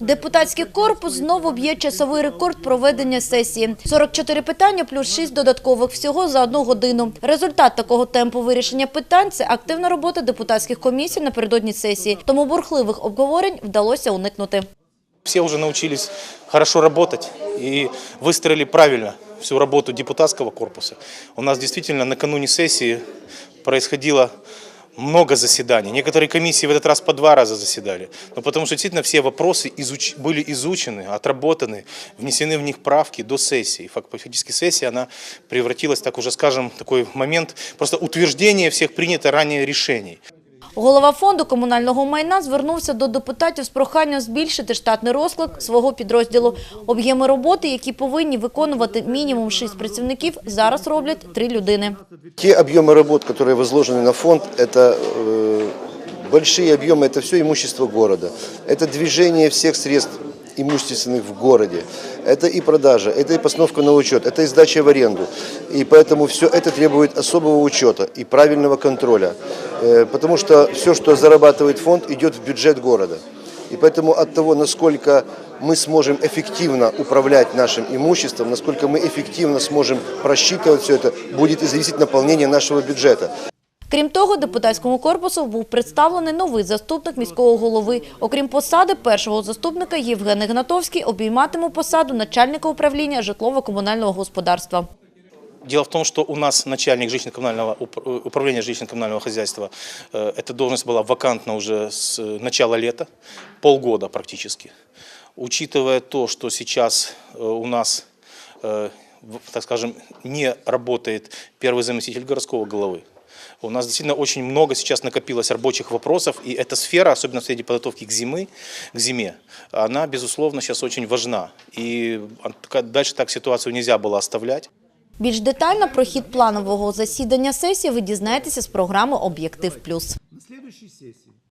Депутатський корпус знову б'є часовий рекорд проведення сесії. 44 питання плюс 6 додаткових всього за одну годину. Результат такого темпу вирішення питань – це активна робота депутатських комісій напередодні сесії. Тому бурхливих обговорень вдалося уникнути. Все уже научились хорошо работать и выстроили правильно всю работу депутатского корпуса. У нас действительно накануне сессии происходило много заседаний. Некоторые комиссии в этот раз по два раза заседали. Но потому что действительно все вопросы изуч- были изучены, отработаны, внесены в них правки до сессии. Фак- Фактически сессия она превратилась, так уже скажем, в такой момент просто утверждения всех принято ранее решений. Голова фонду комунального майна звернувся до депутатів з проханням збільшити штатний розклад свого підрозділу. Об'єми роботи, які повинні виконувати мінімум 6 працівників, зараз роблять 3 людини. Те объемы работ, которые возложены на фонд, это э, большие объемы, это все имущество города. Это движение всех средств имущественных в городе. Это и продажа, это и постановка на учет, это и сдача в аренду. И поэтому все это требует особого учета и правильного контроля. Э, Потому что все, что зарабатывает фонд, идет в бюджет города. И поэтому от того, насколько мы сможем эффективно управлять нашим имуществом, насколько мы эффективно сможем просчитывать все это, будет зависеть наполнение нашего бюджета. Крім того, депутатському корпусу був представлений новий заступник міського голови. Окрім посади першого заступника, Євген Ігнатовський обійматиме посаду начальника управління житлово-комунального господарства. Дело в том, что у нас начальник жилищно-коммунального уп- э, управления жилищно-коммунального хозяйства, э, эта должность была вакантна уже с э, начала лета, полгода практически. Учитывая то, что сейчас э, у нас, э, в- так скажем, не работает первый заместитель городского головы, у нас действительно очень много сейчас накопилось рабочих вопросов, и эта сфера, особенно в среди подготовки к, зимы, к зиме, она, безусловно, сейчас очень важна. И а, така- дальше так ситуацию нельзя было оставлять. Більш детально про хід планового засідання сесії ви дізнаєтеся з програми «Об'єктив плюс». На следующей сессии